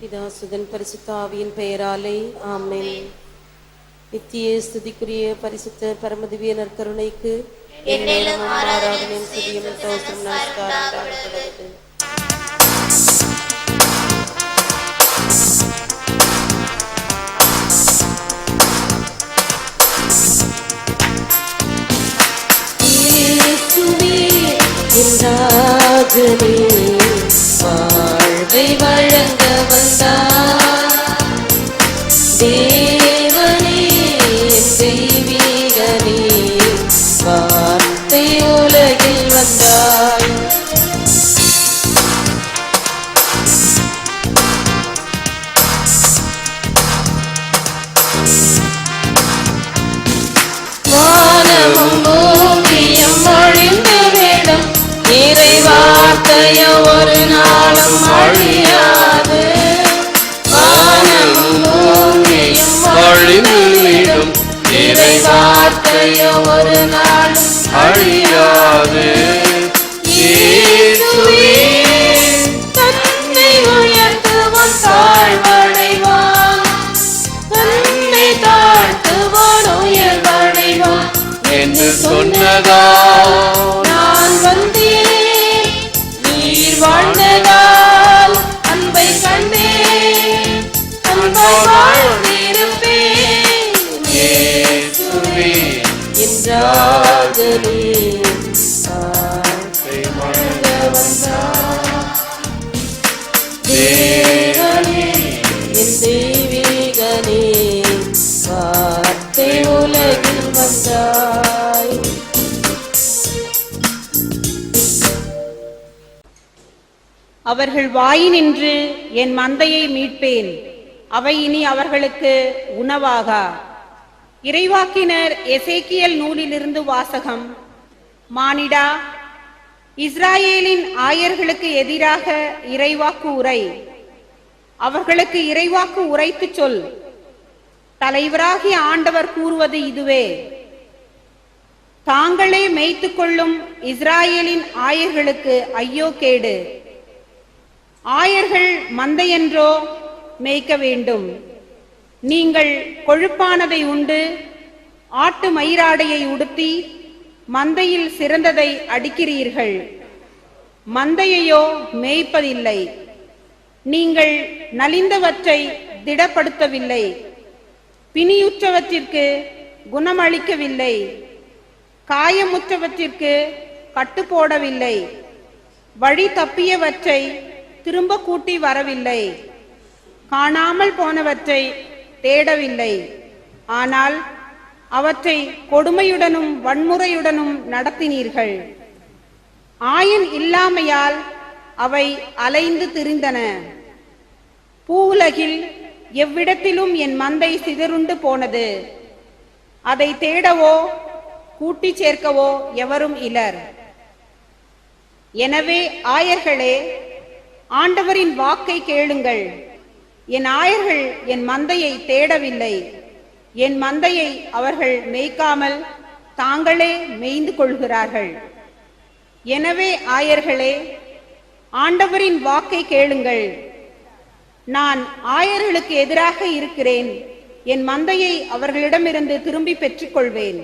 பிதாசுதன் பரிசுத்தாவியின் பெயராலே ஆமென். நித்திய ஸ்துதிக்குரிய பரிசுத்த பரமதிவிய நற்கருணைக்கு எந்நேரம் ஆராதனையும் தோற்றம் நமஸ்காரம். வந்தார் தேவனே தெய்வீகனே வார்த்தை உலகில் வந்தாய் வானமும் பூமியும் ஒழிந்து விடும். இறை வார்த்தையோ ஒரு நாளும் அழியா பூமியும் அழிந்து விடும் இறை வார்த்தையோ ஒரு நாள் அழியாது. தன்னை தாழ்வடைவான் தன்னை தாழ்த்துவான் உயர்வடைவான் என்று சொன்னதா? வாயினின்று என் மந்தையை மீட்பேன். அவை இனி அவர்களுக்கு உணவாகா? இறைவாக்கினர் எசேக்கியல் நூலிலிருந்து வாசகம். மானிடா இஸ்ராயேலின் ஆயர்களுக்கு எதிராக இறைவாக்கு உரை. அவர்களுக்கு இறைவாக்கு உரைத்து சொல். தலைவராகிய ஆண்டவர் கூறுவது இதுவே. தாங்களே மேய்த்துக் கொள்ளும் இஸ்ராயேலின் ஆயர்களுக்கு ஐயோ கேடு. ஆயர்கள் மந்தையென்றோ மேய்க்க வேண்டும். நீங்கள் கொழுப்பானதை உண்டு ஆட்டு மயிராடையை உடுத்தி மந்தையில் சிறந்ததை அடிக்கிறீர்கள். மந்தையையோ மேய்ப்பதில்லை. நீங்கள் நலிந்தவற்றை திடப்படுத்தவில்லை. பிணியுற்றவற்றிற்கு குணமளிக்கவில்லை. காயமுற்றவற்றிற்கு கட்டுப்போடவில்லை. வழி தப்பியவற்றை திரும்ப கூட்டி வரவில்லை. காணாமல் போனவற்றை தேடவில்லை. ஆனால் அவற்றை கொடுமையுடனும் வன்முறையுடனும் நடத்தினீர்கள். ஆயன் இல்லாமையால் அவை அலைந்து திரிந்தன. பூவுலகில் எவ்விடத்திலும் என் மந்தை சிதறுண்டு போனது. அதை தேடவோ கூட்டிச் சேர்க்கவோ எவரும் இலர். எனவே ஆயர்களே ஆண்டவரின் வாக்கை கேளுங்கள். என் ஆயர்கள் என் மந்தையை தேடவில்லை. என் மந்தையை அவர்கள் மேய்க்காமல் தாங்களே மேய்ந்து கொள்கிறார்கள். எனவே ஆயர்களே ஆண்டவரின் வாக்கை கேளுங்கள். நான் ஆயர்களுக்கு எதிராக இருக்கிறேன். என் மந்தையை அவர்களிடமிருந்து திரும்பி பெற்றுக்கொள்வேன்.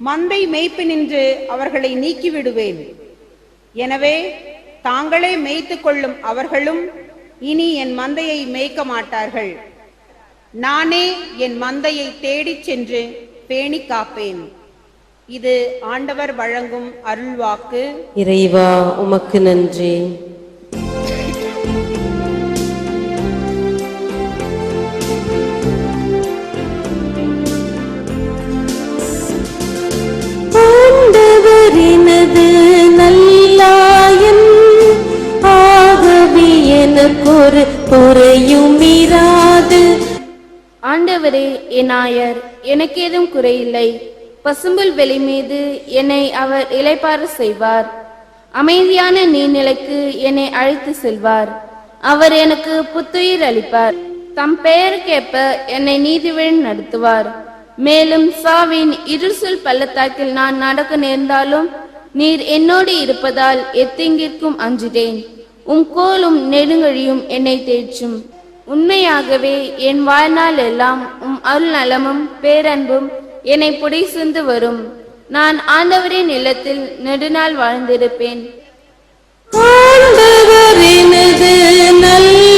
மந்தை மேய்ப்பு நின்று அவர்களை நீக்கிவிடுவேன். எனவே தாங்களே மேய்த்துக் கொள்ளும் அவர்களும் இனி என் மந்தையை மேய்க்க மாட்டார்கள். நானே என் மந்தையை தேடிச் சென்று பேணி காப்பேன். இது ஆண்டவர் வழங்கும் அருள்வாக்கு. இறைவா உமக்கு நன்றி. ஒரு குறையும் ஆண்டவரே என் ஆயர் எனக்கு ஏதும் குறையில்லை. பசும்புல் வெளி மீது என்னை அவர் இளைப்பாற செய்வார். அமைதியான நீர்நிலைக்கு என்னை அழைத்து செல்வார். அவர் எனக்கு புத்துயிர் அளிப்பார். தம் பெயருக்கேற்ப என்னை நீதிவழி நடத்துவார். மேலும் சாவின் இருசொல் பள்ளத்தாக்கில் நான் நடக்க நேர்ந்தாலும் நீர் என்னோடு இருப்பதால் எத்தெங்கிற்கும் அஞ்சுடேன் உம் கோலும் நெடுங்கழியும் என்னை தேற்றும். உண்மையாகவே என் வாழ்நாள் எல்லாம் உம் அருள் நலமும் பேரன்பும் என்னை புடைசுந்து வரும். நான் ஆண்டவரின் இல்லத்தில் நெடுநாள் வாழ்ந்திருப்பேன். நல்ல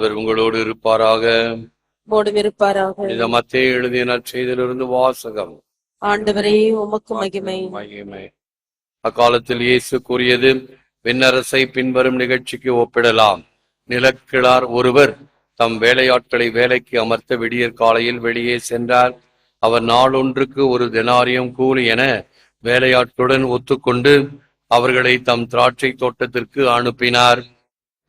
ஆண்டவர் உங்களோடு இருப்பாராக. இருப்பாராக. இந்த மத்திய எழுதிய நற்செய்தியிலிருந்து வாசகம். ஆண்டவரே உமக்கு மகிமை. மகிமை. அக்காலத்தில் இயேசு கூறியது விண்ணரசை பின்வரும் நிகழ்ச்சிக்கு ஒப்பிடலாம். நிலக்கிழார் ஒருவர் தம் வேலையாட்களை வேலைக்கு அமர்த்த விடியற் காலையில் வெளியே சென்றார். அவர் நாளொன்றுக்கு ஒரு தெனாரியம் கூலி என வேலையாட்களுடன் ஒத்துக்கொண்டு அவர்களை தம் திராட்சை தோட்டத்திற்கு அனுப்பினார்.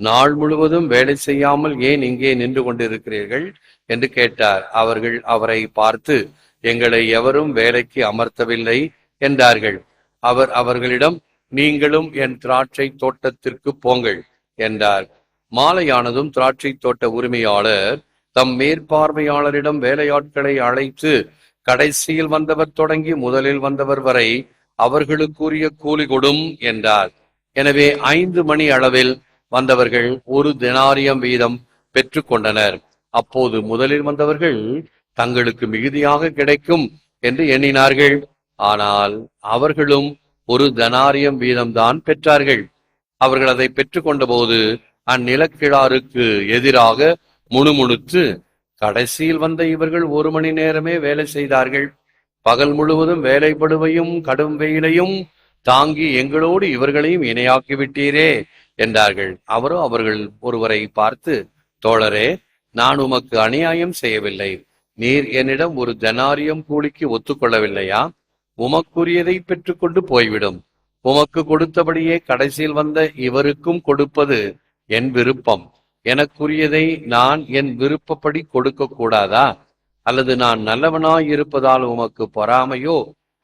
நாள் முழுவதும் வேலை செய்யாமல் ஏன் இங்கே நின்று கொண்டிருக்கிறீர்கள்? என்று கேட்டார். அவர்கள் அவரை பார்த்து எங்களை எவரும் வேலைக்கு அமர்த்தவில்லை என்றார்கள். அவர் அவர்களிடம் நீங்களும் என் திராட்சை தோட்டத்திற்கு போங்கள் என்றார். மாலையானதும் திராட்சை தோட்ட உரிமையாளர் தம் மேற்பார்வையாளரிடம் வேலையாட்களை அழைத்து கடைசியில் வந்தவர் தொடங்கி முதலில் வந்தவர் வரை அவர்களுக்குரிய கூலி கொடும் என்றார். எனவே ஐந்து மணி அளவில் வந்தவர்கள் ஒரு தினாரியம் வீதம் பெற்றுக்கொண்டனர். அப்போது முதலில் வந்தவர்கள் தங்களுக்கு மிகுதியாக கிடைக்கும் என்று எண்ணினார்கள். ஆனால் அவர்களும் ஒரு தனாரியம் வீதம்தான் பெற்றார்கள். அவர்கள் அதை பெற்றுக்கொண்ட போது அந்நிலக்கிழாருக்கு எதிராக முணுமுணுத்து கடைசியில் வந்த இவர்கள் ஒரு மணி நேரமே வேலை செய்தார்கள். பகல் முழுவதும் வேலைப்படுவையும் கடும் வெயிலையும் தாங்கி எங்களோடு இவர்களையும் இணையாக்கி விட்டீரே என்றார்கள். அவரோ அவர்கள் ஒருவரை பார்த்து தோழரே நான் உமக்கு அநியாயம் செய்யவில்லை. நீர் என்னிடம் ஒரு ஜனாரியம் கூலிக்கு ஒத்துக்கொள்ளவில்லையா? உமக்குரியதை பெற்றுக்கொண்டு போய்விடும். உமக்கு கொடுத்தபடியே கடைசியில் வந்த இவருக்கும் கொடுப்பது என் விருப்பம். எனக்குரியதை நான் என் விருப்பப்படி கொடுக்க கூடாதா? அல்லது நான் நல்லவனாய் இருப்பதால் உமக்கு பொறாமையோ?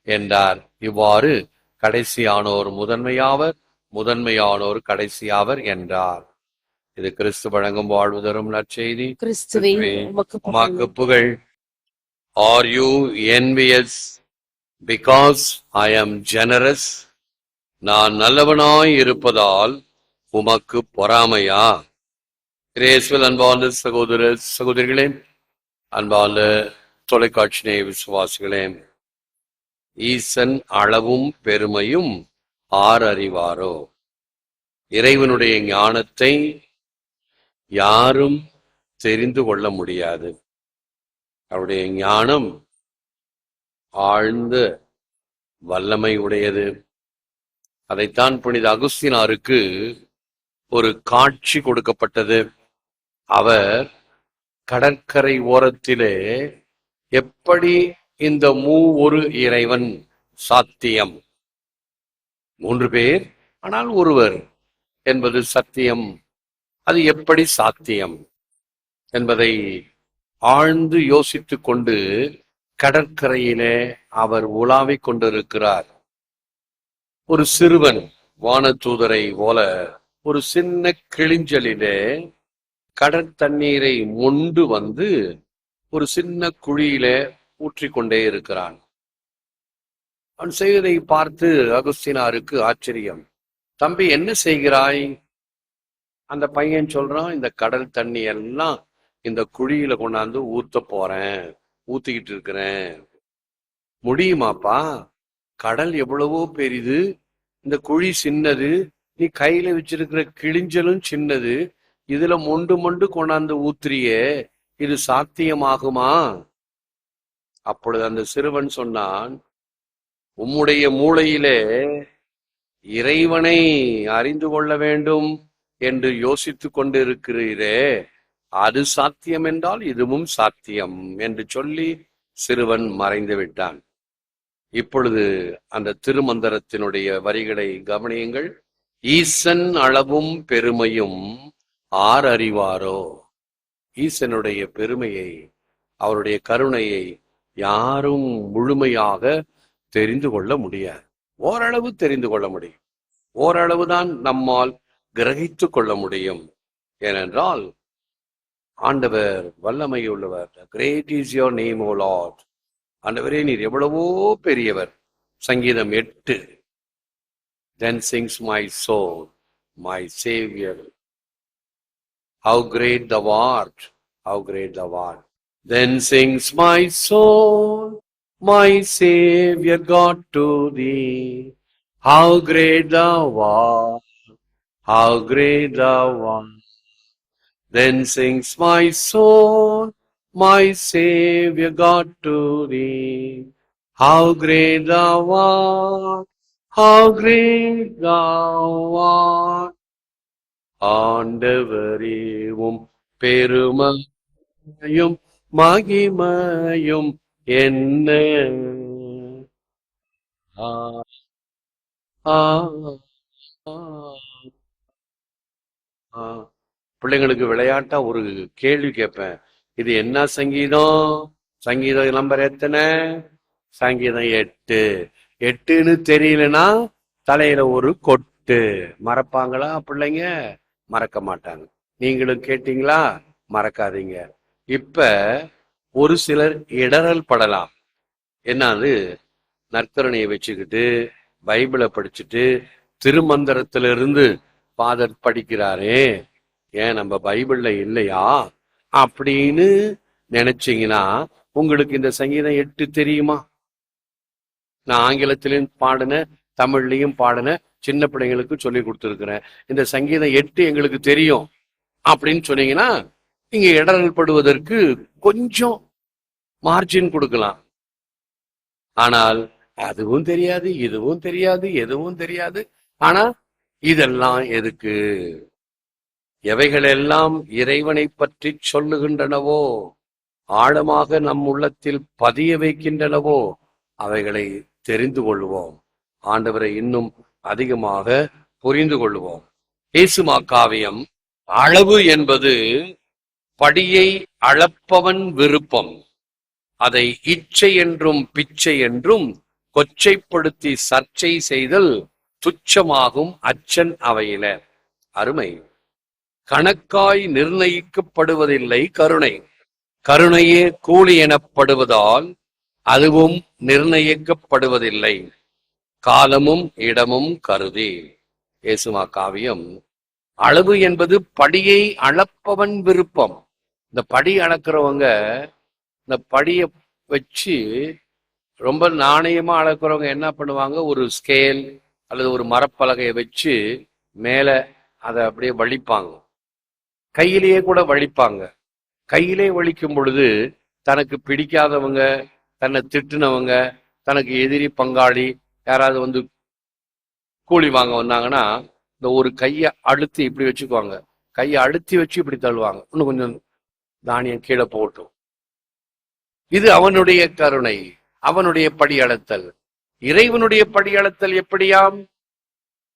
என்றார். இவ்வாறு கடைசியானோர் முதன்மையாவர் முதன்மையானோர் கடைசியாவர் என்றார். இது கிறிஸ்து வழங்கும் வாழ்வு தரும் நற்செய்தி. கிறிஸ்துவே உமக்கு புகழ் are you envious? Because I am generous. நான் நல்லவனாய் இருப்பதால் உமக்கு பொறாமையா? கிரேஸ்வல் அன்பார்ந்த சகோதர சகோதரிகளே அன்பார்ந்த தொலைக்காட்சி நேய விசுவாசிகளே ஈசன் அளவும் பெருமையும் ஆர் அறிவாரோ இறைவனுடைய ஞானத்தை யாரும் தெரிந்து கொள்ள முடியாது. அவருடைய ஞானம் ஆழ்ந்த வல்லமை உடையது. அதைத்தான் புனித அகுஸ்தினாருக்கு ஒரு காட்சி கொடுக்கப்பட்டது. அவர் கடற்கரை ஓரத்திலே எப்படி இந்த மூ ஒரு இறைவன் சாத்தியம்? மூன்று பேர் ஆனால் ஒருவர் என்பது சத்தியம். அது எப்படி சாத்தியம் என்பதை ஆழ்ந்து யோசித்துக் கொண்டு கடற்கரையிலே அவர் உலாவிக் கொண்டிருக்கிறார். ஒரு சிறுவன் வானதூதரை போல ஒரு சின்ன கிழிஞ்சலிலே கடற்தண்ணீரை மொண்டு வந்து ஒரு சின்ன குழியிலே ஊற்றிக்கொண்டே இருக்கிறான். அவன் செய்வதை பார்த்து அகுஸ்தினாருக்கு ஆச்சரியம். தம்பி என்ன செய்கிறாய்? அந்த பையன் சொல்றான் இந்த கடல் தண்ணி எல்லாம் இந்த குழியில கொண்டாந்து ஊத்த போறேன் ஊத்திக்கிட்டு இருக்கிறேன். முடியுமாப்பா? கடல் எவ்வளவோ பெரிது இந்த குழி சின்னது நீ கையில வச்சிருக்கிற கிழிஞ்சலும் சின்னது இதுல மொண்டு மொண்டு கொண்டாந்து ஊத்துறியே இது சாத்தியமாகுமா? அப்பொழுது அந்த சிறுவன் சொன்னான் உம்முடைய மூளையிலே இறைவனை அறிந்து கொள்ள வேண்டும் என்று யோசித்துக் கொண்டிருக்கிறீரே. அது சாத்தியம் என்றால் இதுவும் சாத்தியம் என்று சொல்லி சிறுவன் மறைந்து விட்டான். இப்பொழுது அந்த திருமந்திரத்தினுடைய வரிகளை கவனியுங்கள். ஈசன் அளவும் பெருமையும் ஆர் அறிவாரோ? ஈசனுடைய பெருமையை அவருடைய கருணையை யாரும் முழுமையாக தெரிந்து கொள்ள முடியாது. ஓரளவு தெரிந்து கொள்ள முடியும். ஓரளவு தான் நம்மால் கிரகித்து கொள்ள முடியும். ஏனென்றால் ஆண்டவர் வல்லமை உள்ளவர் great is your name O Lord ஆண்டவரே நீர் எவ்வளவோ பெரியவர். சங்கீதம் எட்டு. Then sings my soul my saviour how great thou art how great thou art then sings my soul my savior god to thee how great thou art how great thou art then sings my soul my savior god to thee how great thou art how great thou art ஆண்டவரேவும் பெருமையும் மகிமையும் என்ன? பிள்ளைங்களுக்கு விளையாட்டா ஒரு கேள்வி கேட்பேன். இது என்ன சங்கீதம்? சங்கீதம் நம்பர் எத்தனை? சங்கீதம் எட்டு. எட்டுன்னு தெரியலனா தலையில ஒரு கொட்டு. மறப்பாங்களா பிள்ளைங்க? மறக்க மாட்டாங்க. நீங்களும் கேட்டீங்களா? மறக்காதீங்க. இப்ப ஒரு சிலர் இடரல் படலாம். என்னது? நற்கரணையை வச்சுக்கிட்டு பைபிளை படிச்சுட்டு திருமந்திரத்திலிருந்து ஃபாதர் படிக்கிறாரே ஏன் நம்ம பைபிள்ல இல்லையா? அப்படின்னு நினைச்சீங்கன்னா உங்களுக்கு இந்த சங்கீதம் எட்டு தெரியுமா? நான் ஆங்கிலத்திலையும் பாடின தமிழ்லையும் பாடின சின்ன பிள்ளைங்களுக்கு சொல்லி கொடுத்துருக்குறேன். இந்த சங்கீதம் எட்டு எங்களுக்கு தெரியும். அப்படின்னு சொன்னீங்கன்னா இங்க இடரல் படுவதற்கு கொஞ்சம் மார்ஜின் கொடுக்கலாம். ஆனால் அதுவும் தெரியாது இதுவும் தெரியாது எதுவும் தெரியாது. ஆனா இதெல்லாம் எதுக்கு? எவைகளெல்லாம் இறைவனை பற்றி சொல்லுகின்றனவோ ஆழமாக நம் உள்ளத்தில் பதிய வைக்கின்றனவோ அவைகளை தெரிந்து கொள்வோம். ஆண்டவரை இன்னும் அதிகமாக புரிந்து கொள்வோம். ஏசுமா காவியம் அளவு என்பது படியை அளப்பவன் விருப்பம். அதை இச்சை என்றும் பிச்சை என்றும் கொச்சைப்படுத்தி சர்ச்சை செய்தல் துச்சமாகும் அச்சன் அவையில. அருமை. கணக்காய் நிர்ணயிக்கப்படுவதில்லை கருணை. கருணையே கூலி எனப்படுவதால் அதுவும் நிர்ணயிக்கப்படுவதில்லை. காலமும் இடமும் கருதி. ஏசுமா காவியம். அளவு என்பது படியை அளப்பவன் விருப்பம். இந்த படி அளக்கிறவங்க இந்த படியை வச்சு ரொம்ப நாணயமா அளக்குறவங்க என்ன பண்ணுவாங்க? ஒரு ஸ்கேல் அல்லது ஒரு மரப்பலகையை வச்சு மேல அதை அப்படியே வலிப்பாங்க. கையிலேயே கூட வலிப்பாங்க. கையிலே வலிக்கும் பொழுது தனக்கு பிடிக்காதவங்க தன்னை திட்டுனவங்க தனக்கு எதிரி பங்காளி யாராவது வந்து கூலி வாங்க வந்தாங்கன்னா இந்த ஒரு கையை அழுத்தி இப்படி வச்சுக்குவாங்க. கையை அழுத்தி வச்சு இப்படி தள்ளுவாங்க. இன்னும் கொஞ்சம் தானியம் கீழே போட்டும் இது அவனுடைய கருணை அவனுடைய படியளத்தல். இறைவனுடைய படியளத்தல் எப்படியாம்?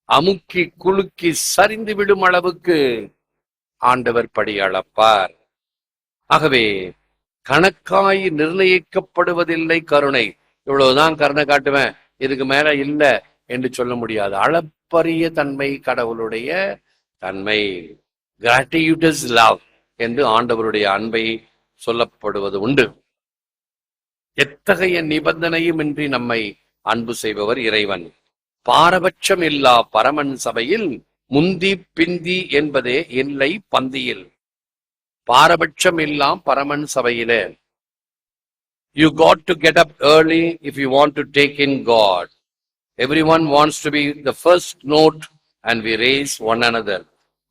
அமுக்கி குலுக்கி சரிந்து விடும் அளவுக்கு ஆண்டவர் படி அளப்பார் ஆகவே கணக்காய் நிர்ணயிக்கப்படுவதில்லை கருணை. இவ்வளவுதான் கருணை காட்டுவேன். இதுக்கு மேல இல்ல என்று சொல்ல முடியாது. அளப்பரிய தன்மை கடவுளுடைய தன்மை. கிராட்டியூட்டஸ் லவ் என்று ஆண்டவருடைய அன்பை சொல்லப்படுவது உண்டு. எத்தகைய நிபந்தனையும் இன்றி நம்மை அன்பு செய்பவர் இறைவன் பாரபட்சம் இல்லா பரமன் சபையில் முந்தி பிந்தி என்பதே இல்லை பந்தியில் பாரபட்சம் இல்லாம் பரமன் சபையிலே you got to get up early if you want to take in God everyone wants to be the first note and we race one another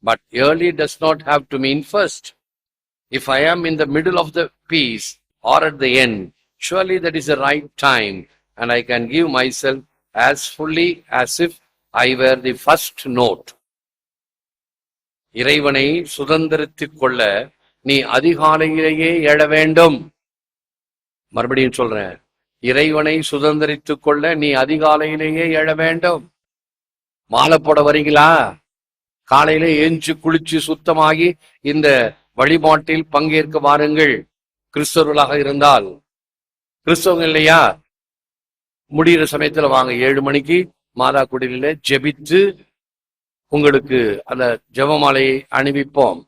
but early does not have to mean first if I am in the middle of the piece or at the end surely that is the right time and I can give myself as fully as if I were the first note. இறைவனை சுதந்திரித்துக் கொள்ள நீ அதிகாலையிலேயே எழ வேண்டும். மறுபடியும் சொல்றேன் இறைவனை சுதந்திரித்துக் கொள்ள நீ அதிகாலையிலேயே எழ வேண்டும். மாலை போட வரீங்களா? காலையில ஏஞ்சு குளிச்சு சுத்தமாகி இந்த வழிபாட்டில் பங்கேற்க வாருங்கள். கிறிஸ்தவர்களாக இருந்தால் கிறிஸ்தவங்க இல்லையா? முடிகிற சமயத்துல வாங்க. ஏழு மணிக்கு மாதா குடியில ஜெபித்து உங்களுக்கு அந்த ஜெபமாலையை அணிவிப்போம்.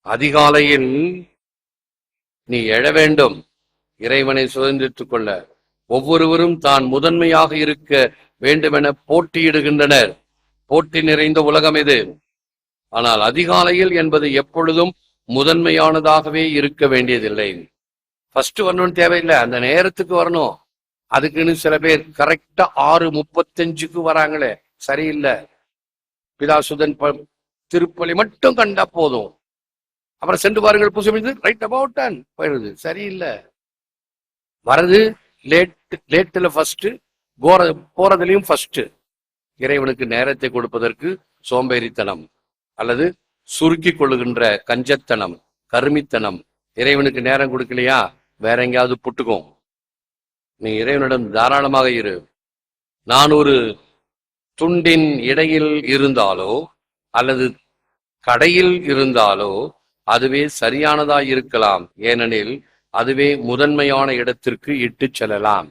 அதிகாலையில் நீ எழ வேண்டும். இறைவனை சுதந்திரித்துக் கொள்ள. ஒவ்வொருவரும் தான் முதன்மையாக இருக்க வேண்டுமென போட்டியிடுகின்றனர். போட்டி நிறைந்த உலகம் இது. ஆனால் அதிகாலையில் என்பது எப்பொழுதும் முதன்மையானதாகவே இருக்க வேண்டியதில்லை. ஃபர்ஸ்ட் வரணும்னு தேவையில்லை. அந்த நேரத்துக்கு வரணும். அதுக்குன்னு சில பேர் கரெக்டா ஆறு முப்பத்தஞ்சுக்கு வராங்களே. சரியில்லை. பிதாசுதன் திருப்பலி மட்டும் கண்டா போதும். அப்புறம் சென்று பாருங்கள் புதுசு ரைட் அபவுட் டன் போயிடுது. சரியில்லை. வரது லேட் லேட்டில் ஃபர்ஸ்ட் போற போறதுலயும் ஃபர்ஸ்ட் இறைவனுக்கு நேரத்தை கொடுப்பதற்கு சோம்பேறித்தனம் அல்லது சுருக்கி கொள்ளுகின்ற கஞ்சத்தனம் கருமித்தனம். இறைவனுக்கு நேரம் கொடுக்கலையா? வேற எங்கேயாவது புட்டுக்கும். நீ இறைவனிடம் தாராளமாக இரு. நான் ஒரு துண்டின் இடையில் இருந்தாலோ அல்லது கடையில் இருந்தாலோ அதுவே சரியானதா இருக்கலாம். ஏனெனில் அதுவே முதன்மையான இடத்திற்கு இட்டு செல்லலாம்.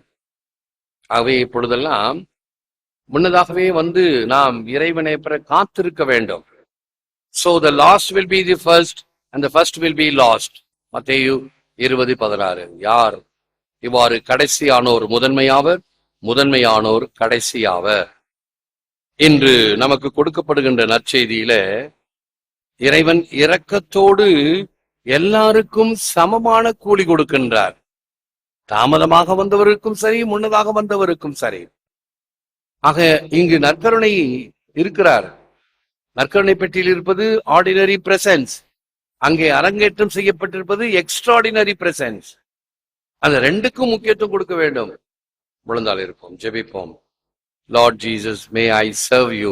ஆகவே இப்பொழுதெல்லாம் முன்னதாகவே வந்து நாம் இறைவனை பெற காத்திருக்க வேண்டும். So the last will be the first and the first will be last மத்தேயு இருபது பதினாறு. யார்? இவ்வாறு கடைசியானோர் முதன்மையாவர் முதன்மையானோர் கடைசியாவர். இன்று நமக்கு கொடுக்கப்படுகின்ற நற்செய்தியில இறைவன் இரக்கத்தோடு எல்லாருக்கும் சமமான கூலி கொடுக்கின்றார். தாமதமாக வந்தவருக்கும் சரி முன்னதாக வந்தவருக்கும் சரி. ஆக இங்கு நற்கருணை இருக்கிறார். நற்கருணை பெட்டியில் இருப்பது ஆர்டினரி பிரசன்ஸ் அங்கே அரங்கேற்றம் செய்யப்பட்டிருப்பது எக்ஸ்ட்ராடினரி பிரசன்ஸ் அந்த ரெண்டுக்கும் முக்கியத்துவம் கொடுக்க வேண்டும். முழுந்தால் இருப்போம் ஜெபிப்போம். Lord Jesus may I serve you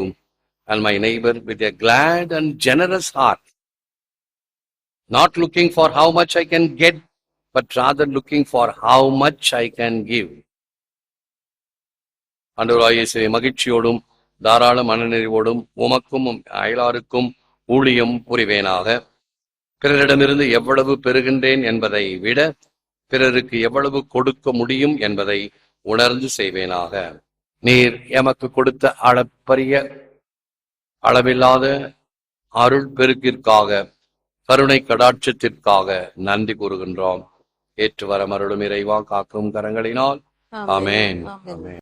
and my neighbour with a glad and generous heart not looking for how much I can get but rather looking for how much I can give ஆண்டவராயேசுவை மகிழ்ச்சியோடும் தாராள மனநிறைவோடும் உமக்கும் அயலாருக்கும் ஊழியம் புரிவேனாக. பிறரிடமிருந்து எவ்வளவு பெறுகின்றேன் என்பதை விட பிறருக்கு எவ்வளவு கொடுக்க முடியும் என்பதை உணர்ந்து செய்வேனாக. நீர் எமக்கு கொடுத்த அளப்பரிய அளவில்லாத அருள் பெருக்கிற்காக கருணை கடாட்சத்திற்காக நன்றி கூறுகின்றோம். ஏற்று வர மருளும் இறைவா காக்கும் கரங்களினால். ஆமென். ஆமென்.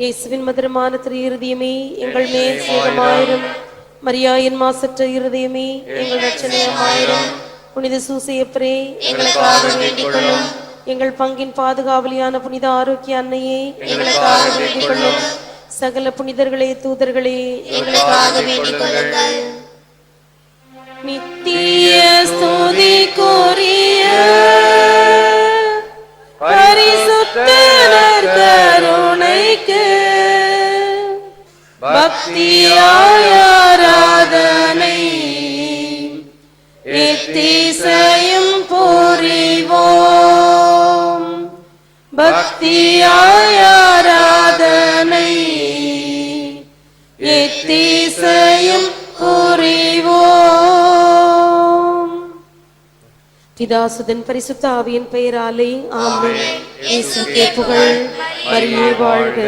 இயேசுவின் மதுரமான திரு இருதயமே எங்கள் மேல் சேதமாயிரும் மரியாயின் மாசற்ற இருதயமே எங்கள் ரட்சணையமாயிரும் புனித சூசையப்பரே எங்களுக்காக வேண்டிக் கொள்ளும் எங்கள் பங்கின் பாதுகாவலியான புனித ஆரோக்கிய அன்னையே எங்களுக்காக வேண்டிக் கொள்ளும் சகல புனிதர்களே தூதர்களே எங்களுக்காக வேண்டிக் கொள்ளுங்கள் நித்திய ஸ்துதிக்குரிய பரிசுத்தர் கருணைக்கு பக்தியாய் ஆராதனை எத்திசையும் புரிவோம் பக்தியாய் ஆராதனை எத்திசையும் புரிவோம் பிதாசுதன் பரிசுத்த ஆவியின் பெயராலே ஆமென். இயேசுக்கே புகழ். மரியே வாழ்க